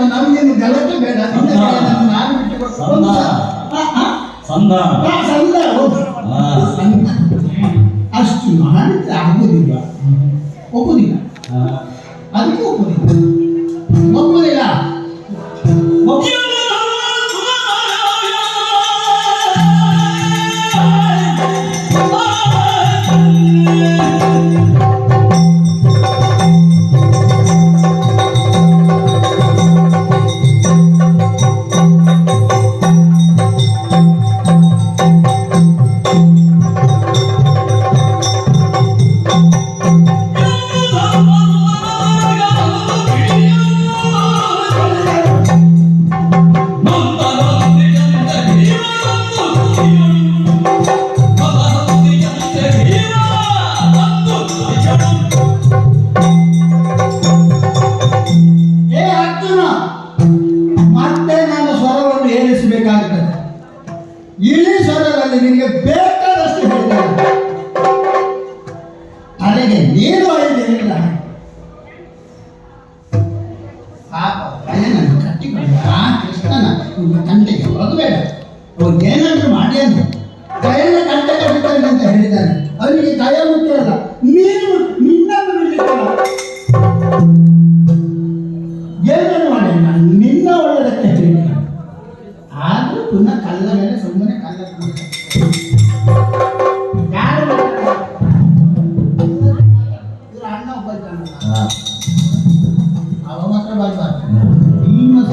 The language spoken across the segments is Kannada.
ನಮಗೇನು ಗಲಾಟೆ ಬೇಡ. ನಾನು ಸಂದ ಸಂದ ಸಂದ. ಅಷ್ಟು ಮಾಡಿದ್ರೆ ಆಗುದಿಲ್ಲ. ಒಪ್ಪುದಿಲ್ಲ. ಅದಕ್ಕೆ ಒಪ್ಪುದಿಲ್ಲ. ಒಪ್ಪುದಿಲ್ಲ.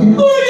ನಿಮ್ಮ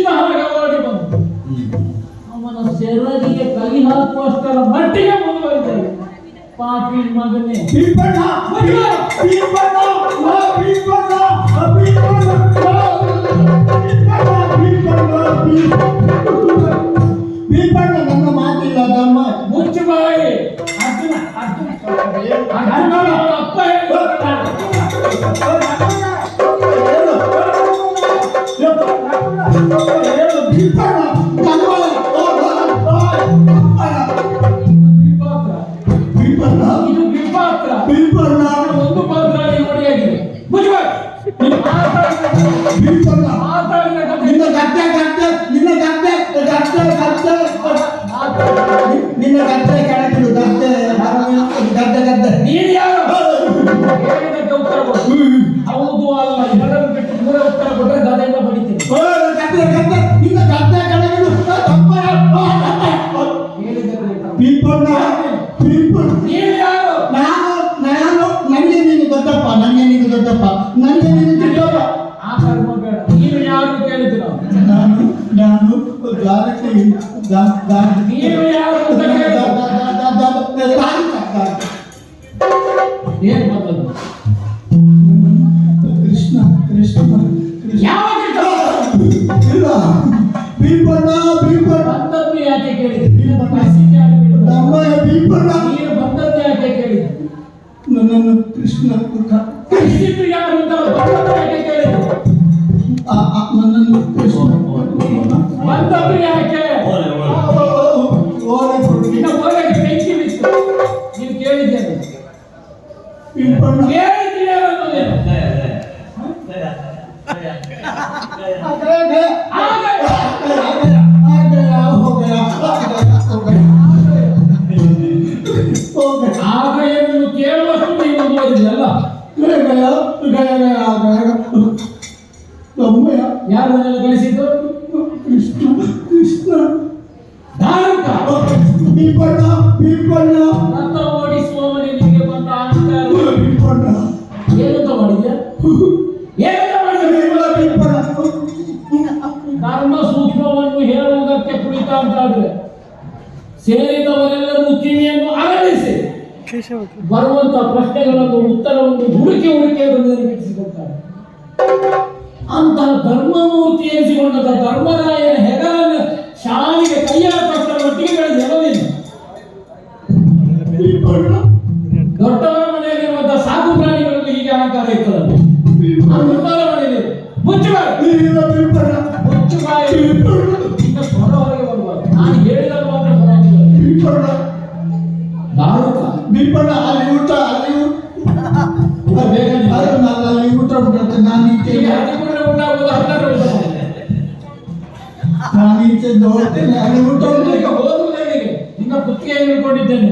ಮಿಂಚನ್ನು ಮಿಂಚಿನ ಹಾಗೆ ಓಡಿ ಬಂತು ಅವನ ಸೆರಗಿಗೆ ಕೈ ಹಾಕುವಷ್ಟರ ಮಟ್ಟಿಗೆ ಮುಂದುವರಿತೇವೆ ಪಾಪಿ ಮಗನೇ ಬೀರ್ಬಣ್ಣ, ಅಯ್ಯೋ, ಬೀರ್ಬಣ್ಣ, ಆ ಬೀರ್ಬಣ್ಣ, ಆ ಬೀರ್ಬಣ್ಣ, ಆ ಬೀರ್ಬಣ್ಣ, ಬೀರ್ಬಣ್ಣ, ಬೀರ್ಬಣ್ಣ. ಬೀರ್ಬಣ್ಣ ನನ್ನ ಮಾತಿಲ್ಲ ಧರ್ಮ ಮುಚ್ಚು ಬಾಯಿ ಅರ್ಜುನ ಅರ್ಜುನ ಅರ್ಜುನ ಅವರ ಅಪ್ಪ ಹೇಳಿದ ನಿನ್ನ ಗದ್ದೆ ಗದ್ದೆ ನಿನ್ನ ಗದ್ದೆ ಗದ್ದೆ ಗದ್ದೆ. ನಿನ್ನ ಗದ್ದೆ ಕೆಳಗಿಡು ಗದ್ದೆ ಗದ್ದೆ ಗದ್ದೆ. ನೀನು ಯಾರು? ಹೇಳಿದಕ್ಕೆ ಉತ್ತರ ಕೊಡು. ಹೌದು ಅಲ್ಲ ಎರಡನ್ನು ಬಿಟ್ಟು ಮೂರೇ ಉತ್ತರ ಕೊಟ್ಟರೆ ಗದೆಯಿಂದ ಬಡಿತೀನಿ ಓ, ಗದ್ದೆ ಗದ್ದೆ. ನಿನ್ನ ಗದ್ದೆ ಕೆಳಗಿಡು ತಪ್ಪ ಪೀಪಲ್. ಪೀಪಣ್ಣ ನೀನು ಯಾರು? ನಾನು ನಾನು ನನಗೆ ನೀನು ದೊಡ್ಡಪ್ಪ ನನಗೆ ನೀನು ದೊಡ್ಡಪ್ಪ ನನಗೆ ನೀನು ಚಿಕ್ಕಪ್ಪ. ನೀವು ಯಾರು ಕೇಳಿದ್ರು ನಾನು ನಾನು ದ್ವಾರಕ್ಕೆ ನೀವು ಯಾರು ಏನು ಬಂದದ್ದು ಕೃಷ್ಣ ಕೃಷ್ಣ ಯಾವ ಇಲ್ಲ ಭೀಮಣ್ಣ ಯಾಕೆ ಕೇಳಿದ್ರು ಬರುವಂತ ಪ್ರಶ್ನೆಗಳನ್ನು ಉತ್ತರವನ್ನು ಹುಡುಕಿ ಹುಡುಕಿ ನಿರೂಪಿಸಿಕೊಳ್ತಾರೆ ಅಂತಹ ಧರ್ಮಮೂರ್ತಿ ಎನಿಸಿಕೊಂಡಂತ ಧರ್ಮರಾಯನ ಹೆಗಲನ್ನು ಶಾಲೆಗೆ ಕೈಯಾಳ ಕೊಟ್ಟರ ಮಟ್ಟಿಗೆ ಬೆಳೆದು ಎಲ್ಲಿಲ್ಲ ಸಾಕು ಪ್ರಾಣಿಗಳನ್ನು ಹೀಗೆ ಅಲಂಕಾರ ಇರ್ತದೆ. ಮುಚ್ಚಬಾಯಿ ಮುಚ್ಚಬಾಯಿ ಅದು ಒಂದು ದೊಡ್ಡ ನಿನ್ನ ನೀನೆ ಹೇಳ್ಕೊಂಡಿದ್ದೇನೆ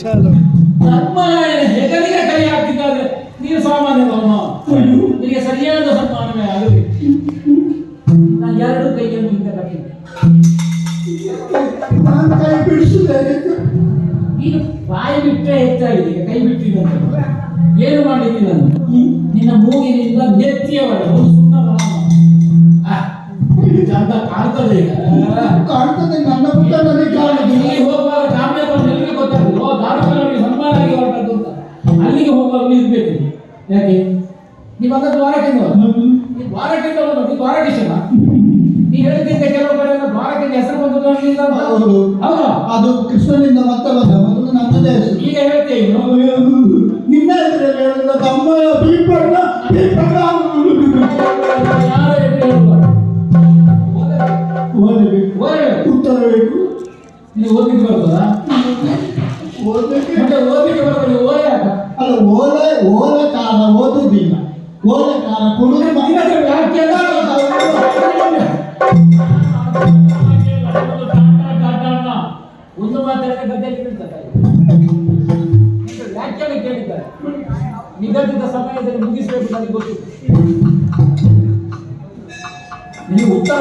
Shalom. Amen. ಬಂದದ್ರಿಂದ ಅದು ಕೃಷ್ಣನಿಂದ ಮತ್ತೆ ಬಂದ ಮೊದಲು ನಮ್ಮದೇ ಹೆಸರು. ಈಗ ಹೇಳ್ತೇವೆ ನಿನ್ನ ಹೆಸರಲ್ಲಿ ಹೇಳಿದ ತಮ್ಮ ಪೀಪಣ್ಣ ಪೀಪಣ್ಣ ಓದಬೇಕು. ಉತ್ತರ ಬೇಕು ನೀವು ಓದಲಿಕ್ಕೆ ಬರ್ತದಾ? ಓದಲಿಕ್ಕೆ? ಓದಲಿಕ್ಕೆ ಬರ್ತದೆ ಓದ ಅಲ್ಲ ಓದ ಓದ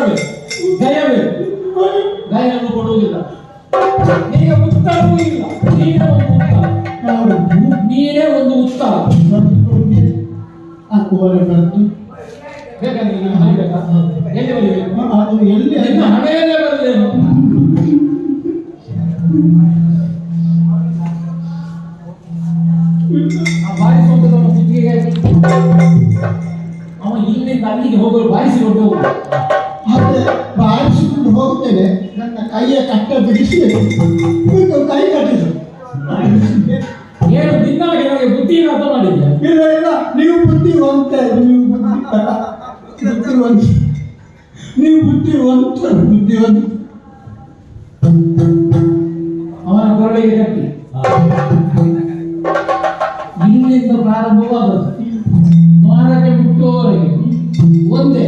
ನಿನಗೆ ದಯವೇ ಬೇಕು ಗಯ ಬೇಕು ಕೊಡುವುದಿಲ್ಲ ನಿನಗೆ ಉತ್ತರವೂ ಇಲ್ಲ ನೀನೇ ಒಂದು ಉತ್ತರ. ನೀನೇ ಒಂದು ಉತ್ತರ. ನಿನಗೆ ಬರಿಬೇಕಾ ಎಲ್ಲಿ ಬರಿಬೇಕು? ಅದು ಎಲ್ಲಿ ಕಟ್ಟ ಬಿಡಿಸಿ ಕೈ ಕಟ್ಟಿದ್ರು ಏನು ದಿನಾಗೆ ನನಗೆ ಬುದ್ಧಿನ ಅರ್ಥ ಮಾಡಿದ್ಯಾ? ಇಲ್ಲ ಇಲ್ಲ ನೀವು ಬುದ್ಧಿವಂತ ನೀವು ಬುದ್ಧಿವಂತ ನೀವು ಬುದ್ಧಿವಂತ ಬುದ್ಧಿವಂತ ಅವನ ಕೊರಳಿಗೆ ಕಟ್ಟಿ ಇಲ್ಲಿಂದ ಪ್ರಾರಂಭವಾದದ್ದು. ಮಾರಕ್ಕೆ ಮುಟ್ಟುವವರೆಗೆ ಒಂದೇ.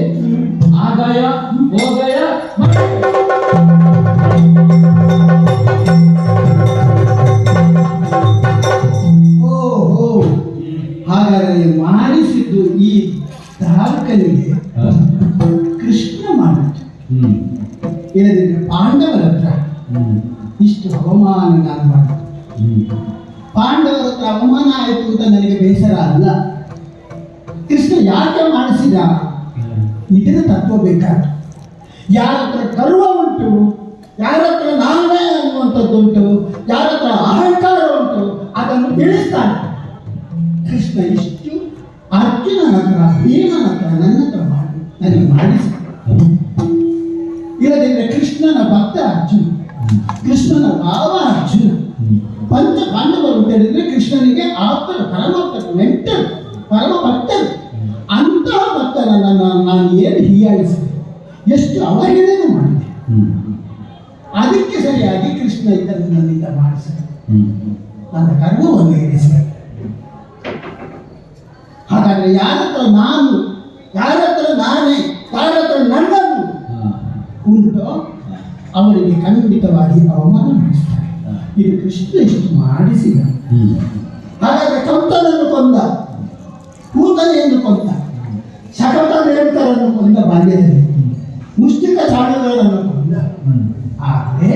ಕೃಷ್ಣ ಯಾಕೆ ಮಾಡಿಸಿದ? ಇದರ ತತ್ವ ಬೇಕಾದ. ಯಾರ ಹತ್ರ ಗರ್ವ ಉಂಟು, ಯಾರ ಹತ್ರ ನಾನೇ ಅನ್ನುವಂಥದ್ದು ಉಂಟು, ಯಾರ ಹತ್ರ ಅಹಂಕಾರ ಉಂಟು, ಅದನ್ನು ತಿಳಿಸ್ತಾನೆ ಕೃಷ್ಣ ಇಷ್ಟು ಅರ್ಜುನ ಹತ್ರ ಭೀಮನ ಹತ್ರ ನನ್ನ ಹತ್ರ ಮಾಡಿ, ನನಗೆ ಮಾಡಿಸ ಇಲ್ಲದಿದ್ದರೆ ಕೃಷ್ಣನ ಭಕ್ತ ಅರ್ಜುನ, ಕೃಷ್ಣನ ಭಾವ ಅರ್ಜುನ. ಪಂಚ ಪಾಂಡವರು ಅಂತ ಹೇಳಿದ್ರೆ ಕೃಷ್ಣನಿಗೆ ಆಪ್ತರು ಪರಮಾಪ್ತರು ನೆಂಟರು. ನಾನು ನಾನು ಏನು ಹೀಯಾಳಿಸಿದೆ? ಎಷ್ಟು ಅವಹೇಳನ ಮಾಡಿದೆ? ಅದಕ್ಕೆ ಸರಿಯಾಗಿ ಕೃಷ್ಣ ಇದನ್ನು ನನ್ನಿಂದ ಮಾಡಿಸಿದ ನನ್ನ ಕರ್ಮವನ್ನು ಇರಿಸಿದ. ಹಾಗಾದ್ರೆ ಯಾರ ಹತ್ರ ನಾನು ಯಾರತ್ರ ನಾನೇ ಯಾರತ್ರ ನನ್ನನ್ನು ಉಂಟೋ ಅವರಿಗೆ ಖಂಡಿತವಾಗಿ ಅವಮಾನ ಮಾಡಿಸ್ತಾರೆ. ಇದು ಕೃಷ್ಣ ಇಷ್ಟು ಮಾಡಿಸಿದ. ಹಾಗಾದ್ರೆ ಕಂಪನನ್ನು ಕೊಂದ ಕೂತನೆಯನ್ನು ಕೊಂದ. ಶಕಟ ನಿರಂತರ ಕೊಂದ ಬಾಲ್ಯದಲ್ಲಿ ಮುಷ್ಟಿಕ ಚಾಡುವವರನ್ನು ಕೊಂದ. ಆದರೆ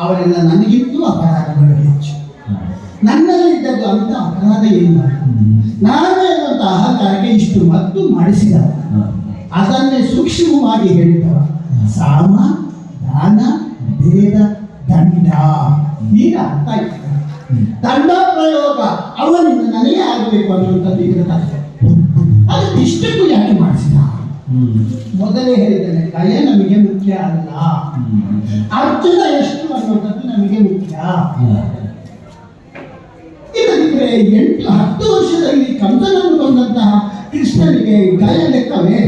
ಅವರೆಲ್ಲ ನನಗಿಂತೂ ಅಪರಾಧಗಳು ಹೆಚ್ಚು. ನನ್ನಲ್ಲಿದ್ದದ್ದು ಅಂತ ಅಪರಾಧ ಏನು ನಾನೇ ಅನ್ನುವಂಥ ಅಹಂಕಾರಕ್ಕೆ ಇಷ್ಟು ಮತ್ತು ಮಾಡಿಸಿದ. ಅದನ್ನೇ ಸೂಕ್ಷ್ಮವಾಗಿ ಹೇಳಿದವ ಸಾಮ, ದಾನ, ಭೇದ, ದಂಡ. ಈಗ ಅರ್ಥ ಆಯ್ತು. ದಂಡ ಪ್ರಯೋಗ ಅವನಿಂದ ನನಗೆ ಆಗಬೇಕು ಅನ್ನುವಂಥದ್ದು ಇದರ ತತ್ವ. ಅದು ಇಷ್ಟಕ್ಕೂ ಯಾಕೆ ಮಾಡಿಸಿದ? ಮೊದಲೇ ಹೇಳಿದ್ದೇನೆ ಕಲೆ ನಮಗೆ ಮುಖ್ಯ ಅಲ್ಲ. ಅರ್ಜುನ ಎಷ್ಟು ಅನ್ನುವಂಥದ್ದು ನಮಗೆ ಮುಖ್ಯ. ಇಲ್ಲದಿದ್ರೆ ಎಂಟು ಹತ್ತು ವರ್ಷದಲ್ಲಿ ಕಂಸನನ್ನು ಬಂದಂತಹ ಕೃಷ್ಣನಿಗೆ ಗಯ ಲೆಕ್ಕವೇ?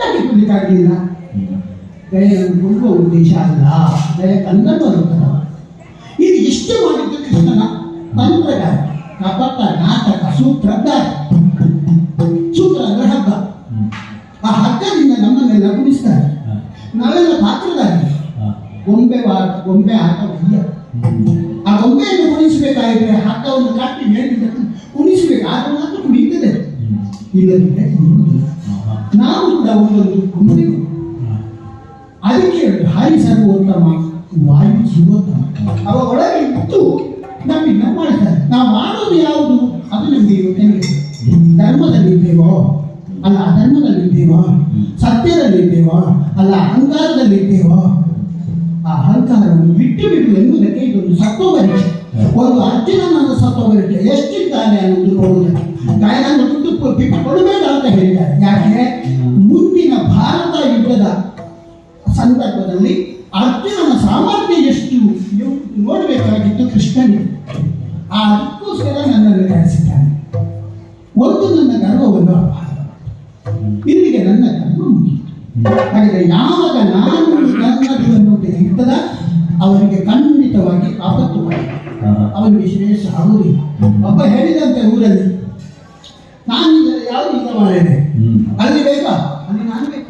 ಯಾಕೆ ಕೊಡ್ಲಿಕ್ಕಾಗಲಿಲ್ಲ ಗಯನನ್ನು ಕೊಡುವ ಉದ್ದೇಶ ಅಲ್ಲ. ಗಯ ಕನ್ನಡ ಇದು ಇಷ್ಟು ಮಾಡಿದ್ದು ಕೃಷ್ಣನ ತಂತ್ರಗಾರ ಕಪಟ ನಾಟಕ ಸೂತ್ರ ಸೂತ್ರ ಅಂದ್ರೆ ಹಗ್ಗ ಆ ಹಗ್ಗದಿಂದ ನಮ್ಮನ್ನೆಲ್ಲ ಕುಣಿಸ್ತಾರೆ ನಾವೆಲ್ಲ ಪಾತ್ರದಾಗಿ ಗೊಂಬೆ ಗೊಂಬೆ ಆಟ ವಯ್ಯ ಆ ಗೊಂಬೆಯನ್ನು ಕುಣಿಸಬೇಕಾಗಿದ್ರೆ ಹಗ್ಗವನ್ನು ಕಟ್ಟಿ ಮೇಲಿಂದ ಕುಣಿಸಬೇಕು ಆಗ ಮಾತ್ರ ಕುಣಿಯುತ್ತದೆ ಇಲ್ಲದಿದ್ದರೆ. ನಾವು ಕೂಡ ಒಂದೊಂದು ಗೊಂಬೆ ಅದಕ್ಕೆ ಹಾರಿ ಸರ್ವೋತ್ತಮ ವಾಯು ಜೀವೋತ್ತಮ. ಅವ ಒಳಗೆ ಇದ್ದು ನಮ್ಮಿಂದ ಮಾಡ್ತಾರೆ ನಾವು ಮಾಡೋದು ಯಾವುದು? ಅದು ನಮಗೆ ಧರ್ಮದಲ್ಲಿದ್ದೇವೋ ಅಲ್ಲ ಅಧರ್ಮದಲ್ಲಿದ್ದೇವೋ ಸತ್ಯದಲ್ಲಿದ್ದೇವೋ ಅಲ್ಲ ಅಹಂಕಾರದಲ್ಲಿದ್ದೇವೋ ಆ ಅಹಂಕಾರವನ್ನು ಬಿಟ್ಟು ಬಿಟ್ಟು ಎನ್ನುವುದಕ್ಕೆ ಇದೊಂದು ಸತ್ವ ಪರೀಕ್ಷೆ ಒಂದು ಅರ್ಜುನನ ಸತ್ವ ಪರೀಕ್ಷೆ ಎಷ್ಟಿದ್ದಾನೆ ಅನ್ನೋದು ನೋಡುವುದಕ್ಕೆ. ಕೊ- ಬಿಟ್ಟು ಕೊಡಬೇಡ ಅಂತ ಹೇಳಿದ್ದಾರೆ. ಯಾಕೆ? ಮುಂದಿನ ಭಾರತ ಯುದ್ಧದ ಸಂದರ್ಭದಲ್ಲಿ ಅರ್ಜುನನ ಸಾಮರ್ಥ್ಯ ಎಷ್ಟು ನೋಡಬೇಕಾಗಿತ್ತು ಕೃಷ್ಣನಿಗೆ. ಆ ಅದಕ್ಕೋಸ್ಕರ ನನ್ನನ್ನು ಕರೆಸಿದ್ದಾನೆ ಒಂದು ನನ್ನ ಗರ್ವವನ್ನು ಮಾಡಿತು. ಇಲ್ಲಿಗೆ ನನ್ನ ಕರ್ಮ ಮುಗಿಯಿತು. ಹಾಗಾದರೆ ಯಾವಾಗ ನಾನು ನನ್ನದು ಇರ್ತದ ಅವರಿಗೆ ಖಂಡಿತವಾಗಿ ಆಪತ್ತು ಅವನಿಗೆ ಶ್ರೇಯಸ್ಸು ಆಗುವುದಿಲ್ಲ. ಒಬ್ಬ ಹೇಳಿದಂತೆ ಊರಲ್ಲಿ ನಾನು ಯಾವುದು ಈಗ ಮಾಡಿದೆ ಅಲ್ಲಿ ಬೇಕಾ? ಅಲ್ಲಿ ನಾನು ಬೇಕಾ?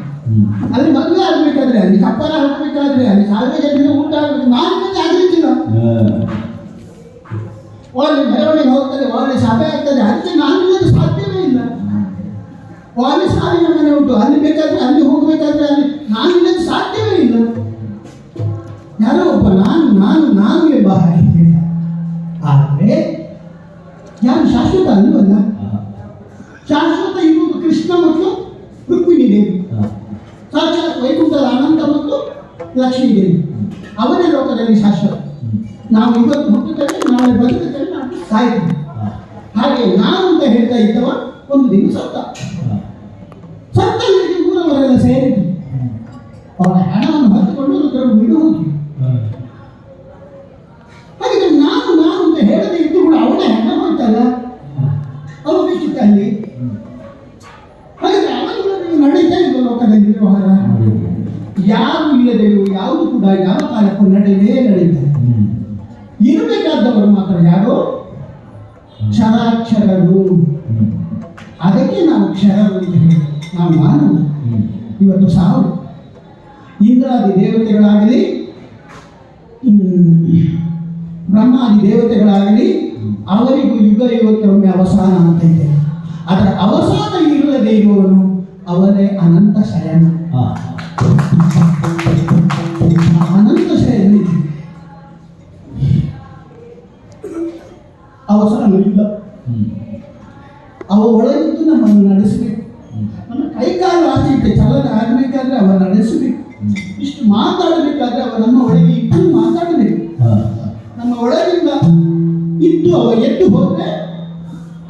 ಅಲ್ಲಿ ಮದುವೆ ಆಗ್ಬೇಕಾದ್ರೆ ಅಲ್ಲಿ ಕಪ್ಪರ ಹಾಕಬೇಕಾದ್ರೆ ಅಲ್ಲಿ ಸಾವಿರ ಜನರಿಗೆ ಊಟ ಆಗಬೇಕು ನಾನು ಮತ್ತೆ ಆಗಲಿಕ್ಕಿಲ್ಲ ಒಳ್ಳೆ ಮೆರವಣಿಗೆ ಹೋಗ್ತದೆ ಒಳ್ಳೆ ಸಭೆ ಆಗ್ತದೆ ಅದಕ್ಕೆ ನಾನು ಇಲ್ಲದೆ ಸಾಧ್ಯವೇ ಇಲ್ಲ ಒಳ್ಳೆ ಸಾವಿನ ಮನೆ ಉಂಟು ಯಾವ ಕಾಲಕ್ಕೂ ನಡೆಯೇ ನಡೀತಾರೆ ಇರಬೇಕಾದವರು ಮಾತ್ರ ಯಾರು? ಕ್ಷರಾಕ್ಷರರು. ಅದಕ್ಕೆ ನಾವು ಕ್ಷರರು ಅಂತ ಹೇಳಿ ನಾವು ಮಾನವ. ಇವತ್ತು ಸಾವು. ಇಂದ್ರಾದಿ ದೇವತೆಗಳಾಗಲಿ ಬ್ರಹ್ಮಾದಿ ದೇವತೆಗಳಾಗಲಿ ಅವರಿಗೂ ಯುಗ ಯುಗಕ್ಕೊಮ್ಮೆ ಅವಸಾನ ಅಂತ ಇದೆ. ಅದರ ಅವಸಾನ ಇಲ್ಲದೆ ಇರುವವನು ಅವರೇ ಅನಂತ ಶಯನ ಇಲ್ಲ ಅವ ಒಳಗಿದ್ದು ನಮ್ಮನ್ನು ನಡೆಸಬೇಕು. ನಮ್ಮ ಕೈಕಾಲು ಆಚೆ ಇಟ್ಟೆ ಚಲನೆ ಆಗಬೇಕಾದ್ರೆ ಅವ ನಡೆಸಬೇಕು. ಇಷ್ಟು ಮಾತಾಡಬೇಕಾದ್ರೆ ಅವ ನಮ್ಮ ಒಳಗೆ ಇದ್ದು ಮಾತಾಡಬೇಕು. ನಮ್ಮ ಒಳಗಿಂದ ಇದ್ದು ಅವ ಎದ್ದು ಹೋದ್ರೆ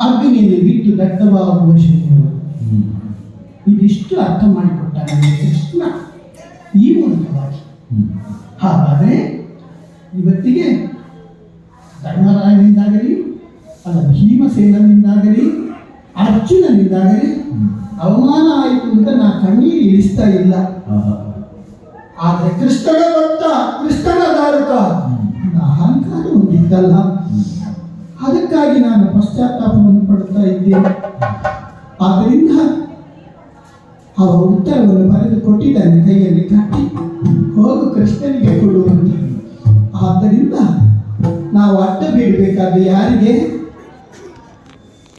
ಅಗ್ನಿಯಲ್ಲಿ ಬಿದ್ದು ದಟ್ಟವಾಗುವ ಶರೀರ ಇದಿಷ್ಟು ಅರ್ಥ ಮಾಡಿಕೊಟ್ಟ ನಮಗೆ ಕೃಷ್ಣ ಈ ಮೂಲಕವಾಗಿ. ಹಾಗಾದರೆ ಇವತ್ತಿಗೆ ಧರ್ಮರಾಯನಿಂದಾಗಲಿ ಅಲ್ಲ ಭೀಮಸೇನನಿಂದಾಗಲಿ ಅರ್ಜುನನಿಂದಾಗಲಿ ಅವಮಾನ ಆಯಿತು ಅಂತ ನಾ ಕಣ್ಣೀರು ಇಳಿಸ್ತಾ ಇಲ್ಲ. ಆದರೆ ಕೃಷ್ಣನ ಭಕ್ತ ಕೃಷ್ಣನ ಧಾರಕ ಅಹಂಕಾರ ಒಂದಿತ್ತಲ್ಲ. ಅದಕ್ಕಾಗಿ ನಾನು ಪಶ್ಚಾತ್ತಾಪವನ್ನು ಪಡ್ತಾ ಇದ್ದೇನೆ ಆದ್ದರಿಂದ ಅವರ ಉತ್ತರವನ್ನು ಬರೆದು ಕೊಟ್ಟಿದ್ದಾನೆ ಕೈಯಲ್ಲಿ ಕಟ್ಟಿ. ಹೋಗು ಕೃಷ್ಣನಿಗೆ ಕೊಡುವಂತ ಆದ್ದರಿಂದ ನಾವು ಅಡ್ಡ ಬೀಳ್ಬೇಕಾದ್ರೆ ಯಾರಿಗೆ?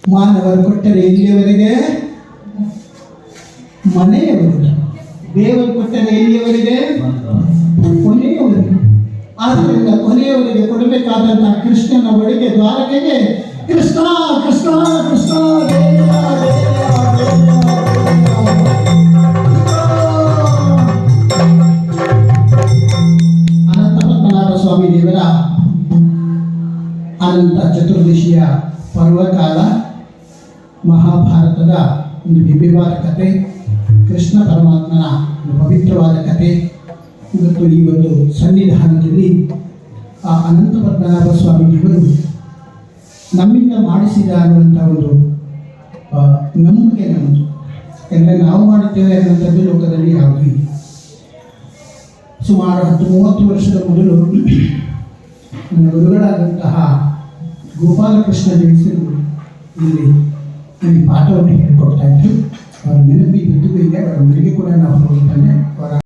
ಮಾನವರು ಕೊಟ್ಟರೆ ಎಲ್ಲಿಯವರೆಗೆ ಮನೆಯವರಿಗೆ ದೇವರು ಕೊಟ್ಟರೆ ಎಲ್ಲಿಯವರೆಗೆ ಕೊನೆಯವರೆಗೆ ಆದ್ದರಿಂದ ಕೊನೆಯವರೆಗೆ ಕೊಡಬೇಕಾದಂತಹ ಕೃಷ್ಣನ ಒಳಗೆ ದ್ವಾರಕೆಗೆ ಕೃಷ್ಣ ಕೃಷ್ಣ ಕೃಷ್ಣ ದೇವ, ದೇವ, ದೇವ, ದೇವ. ಅನಂತ ಪದ್ಮನಾಭ ಸ್ವಾಮಿ ದೇವರ ಅನಂತ ಚತುರ್ದಶಿಯ ಪರ್ವಕಾಲ ಮಹಾಭಾರತದ ಒಂದು ದಿವ್ಯವಾದ ಕತೆ, ಕೃಷ್ಣ ಪರಮಾತ್ಮನ ಪವಿತ್ರವಾದ ಕತೆ. ಇವತ್ತು ಈ ಒಂದು ಸನ್ನಿಧಾನದಲ್ಲಿ ಆ ಅನಂತ ಪದ್ಮನಾಭ ಸ್ವಾಮೀಜಿಗಳು ನಮ್ಮಿಂದ ಮಾಡಿಸಿದ ಅನ್ನುವಂಥ ಒಂದು ನಂಬಿಕೆ ನಮ್ಮದು ಯಾಕಂದರೆ ನಾವು ಮಾಡುತ್ತೇವೆ ಅನ್ನುವಂಥದ್ದು ಲೋಕದಲ್ಲಿ ಯಾವುದೂ ಸುಮಾರು ಹತ್ತು ಮೂವತ್ತು ವರ್ಷದ ಮೊದಲು ನನ್ನ ಗುರುಗಳಾದಂತಹ ಗೋಪಾಲಕೃಷ್ಣ ಜೈಸರು ಇಲ್ಲಿ ನನಗೆ ಪಾಠವನ್ನು ಹೇಳ್ಕೊಡ್ತಾ ಇದ್ರು ಅವರ ನೆನಪು ಇವತ್ತಿಗೂ ಇದೆ ಅವರ ಮನೆಗೆ ಕೂಡ ನಾವು ಹೋಗಿ ಬಂದೆ ಅವರ